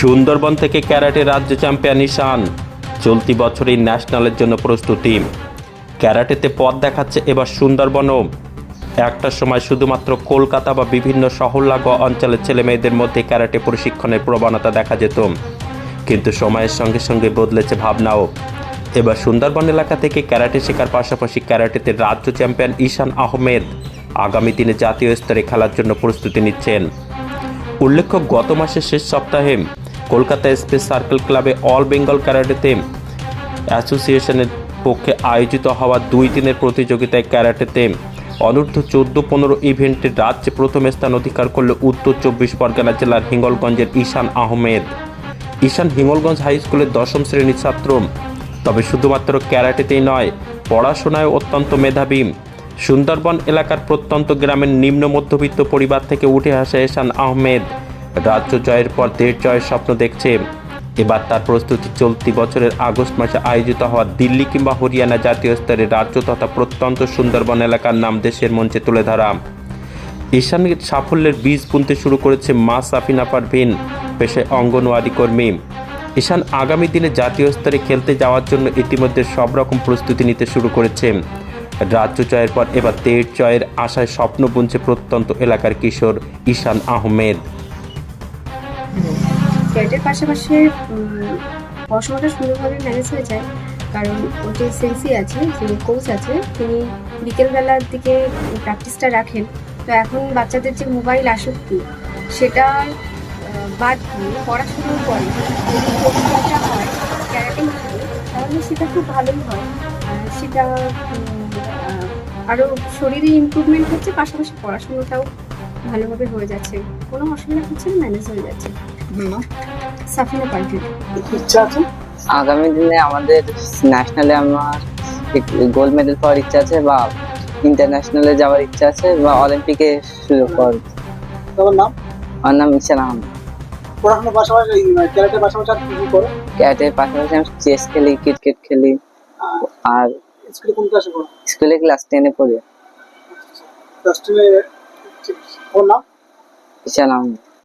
সুন্দরবন থেকে ক্যারাটে রাজ্য চ্যাম্পিয়ন ঈশান। চলতি বছরই ন্যাশনালের জন্য প্রস্তুতি ক্যারাটেতে পথ দেখাচ্ছে এবার সুন্দরবনও। একটা সময় শুধুমাত্র কলকাতা বা বিভিন্ন শহর অঞ্চলের ছেলে মেয়েদের মধ্যে ক্যারাটে প্রশিক্ষণের প্রবণতা দেখা যেত। কিন্তু সময়ের সঙ্গে সঙ্গে বদলেছে ভাবনাও। এবার সুন্দরবন এলাকা থেকে ক্যারাটে শেখার পাশাপাশি ক্যারাটেতে রাজ্য চ্যাম্পিয়ন ঈশান আহমেদ আগামী দিনে জাতীয় স্তরে খেলার জন্য প্রস্তুতি নিচ্ছেন। উল্লেখ্য, গত মাসের শেষ সপ্তাহে কলকাতা স্পেস সার্কেল ক্লাবে অল বেঙ্গল ক্যারাটেতে অ্যাসোসিয়েশনের পক্ষে আয়োজিত হওয়া দুই দিনের প্রতিযোগিতায় ক্যারাটেতে অনূর্ধ্ব চোদ্দ পনেরো ইভেন্টে রাজ্যে প্রথম স্থান অধিকার করল উত্তর চব্বিশ পরগনা জেলার হিঙ্গলগঞ্জের ঈশান আহমেদ। ঈশান হিঙ্গলগঞ্জ হাই স্কুলের দশম শ্রেণির ছাত্র। তবে শুধুমাত্র ক্যারাটেতেই নয় পড়াশোনায় অত্যন্ত মেধাবী। সুন্দরবন এলাকার প্রত্যন্ত গ্রামের নিম্ন মধ্যবিত্ত পরিবার থেকে উঠে আসা এহসান আহমেদ। রাজ্য জয়ের পর দেশ জয়ের স্বপ্ন দেখছে। এবার তার প্রস্তুতি চলতি বছরের আগস্ট মাসে আয়োজিত হওয়া দিল্লি কিংবা হরিয়ানা জাতীয় স্তরে রাজ্য তথা প্রত্যন্ত সুন্দরবন এলাকার নাম দেশের মঞ্চে তুলে ধরা। ঈশানের সাফল্যের বীজ বুনতে শুরু করেছে মা সাফিনা পারভিন, পেশায় অঙ্গনওয়াড়ি কর্মী। ঈশান আগামী দিনে জাতীয় স্তরে খেলতে যাওয়ার জন্য ইতিমধ্যে সব রকম প্রস্তুতি নিতে শুরু করেছে। রাজ্য জয়ের পর এবার দেশ জয়ের আশায় স্বপ্ন বুনছে প্রত্যন্ত এলাকার কিশোর ঈশান আহমেদ। ক্যারেটের পাশাপাশি পড়াশোনাটা সুন্দরভাবে ম্যানেজ হয়ে যায়। কারণ ওর যে সেন্সি আছে যে কোচ আছে, তিনি বিকেলবেলার দিকে প্র্যাকটিসটা রাখেন। তো এখন বাচ্চাদের যে মোবাইল আসক্তি, সেটা বাদ দিয়ে পড়াশোনার পরে যদি কোচিংটা হয়, ক্যারাটে তাহলে সেটা খুব ভালোই হয়। সেটা আরও শরীরে ইমপ্রুভমেন্ট হচ্ছে, পাশাপাশি পড়াশোনাটাও ভালোভাবে হয়ে যাচ্ছে। কোনো অসুবিধা হচ্ছে না ম্যানেজ হয়ে যাচ্ছে। সাফিনা ইচ্ছা আছে? আগামী দিনে আমাদের ন্যাশনালে আমার গোল্ড মেডেল পাওয়ার ইচ্ছা আছে বা ইন্টারন্যাশনালে যাওয়ার ইচ্ছা আছে বা অলিম্পিকে সুযোগ পাওয়ার তোমার নাম? আমার নাম আহমেদ। পড়াশোনার পাশাপাশি ক্যারেটের পাশাপাশি আর কি কি করো? ক্যাটের পাশাপাশি আমি চেস খেলি ক্রিকেট খেলি আর স্কুলে কোন ক্লাসে পড়ো? স্কুলে ক্লাস টেনে পড়ি। ক্লাস টেনে ဟုတ်နော်ဆရာလောင်း